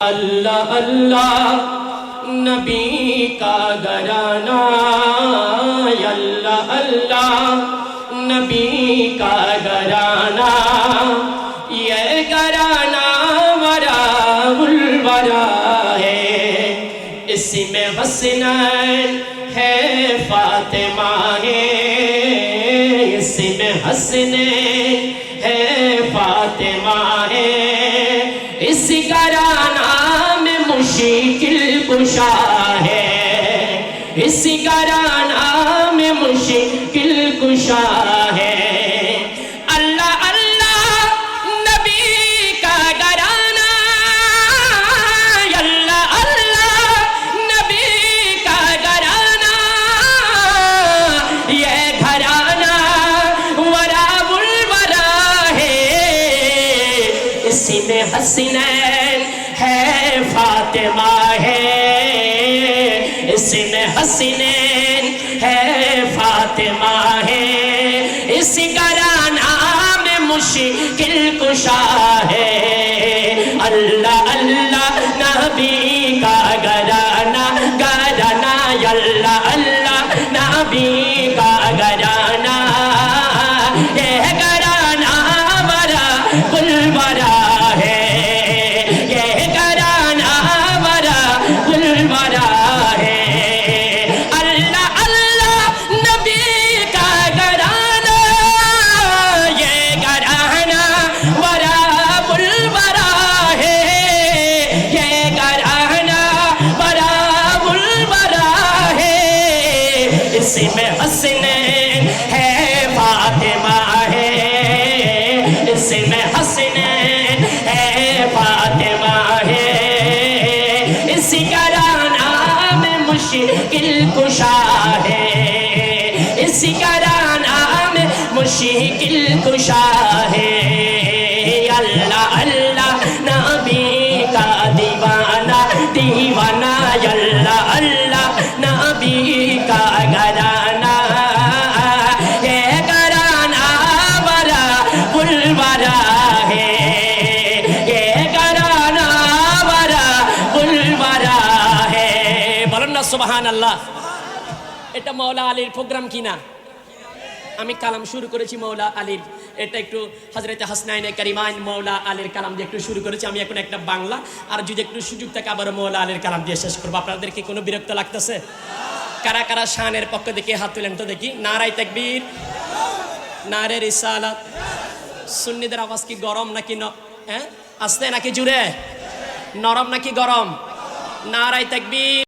اللہ اللہ نبی کا گرانا اللہ اللہ نبی کا گرانا یہ گرانا ورا الورا ہے اس میں حسنین ہے فاطمہ ہے اس میں حسنین ہے فاطمہ ہے اس گرانا مشکل کشا ہے۔ اس گرانا میں مشکل کشا ہے۔ اللہ اللہ، نبی کا گرانا اللہ اللہ، نبی کا گرانا یہ گھرانا ورا الورا ہے۔ اسی میں حسنین ہے فاطمہ ہے۔ اسی میں حسنین ہے فاطمہ ہے۔ اس گرانا میں مشکل کشا ہے۔ اللہ اللہ، نبی کا گرانا گرانا، اللہ اللہ، نبی کا گرانا۔ یہ گرانا برا گلبرا ہے ہے میں حسنین ہے، فاطمہ ہے۔ اس میں حسنین ہے، فاطمہ ہے۔ اس گرانا میں مشکل کشا ہے۔ اس گرانا میں مشکل کشا ہے۔ اللہ اللہ সুবাহান আল্লাহ এটা মৌলা আলীর প্রোগ্রাম কিনা? আমি কালাম শুরু করেছি মৌলা আলীর। এটা একটু হজরত হাসনাইনে কারিমাইন মৌলা আলীর কালাম দিয়ে একটু শুরু করেছি। আমি এখন একটা বাংলা। আর যদি একটু সুযোগ থাকে আবার মৌলা আলীর কালাম দিয়ে শেষ করব। আপনাদের কি কোনো বিরক্ত লাগতেছে? কারা কারা শানের পক্ষ দেখে হাত তুলেন তো দেখি। নারাই তাকবীর, নারে রিসালাত। সুন্নিদের আওয়াজ কি গরম নাকি হ্যাঁ? আসতে নাকি জুড়ে? নরম নাকি গরম? নারাই তাকবীর।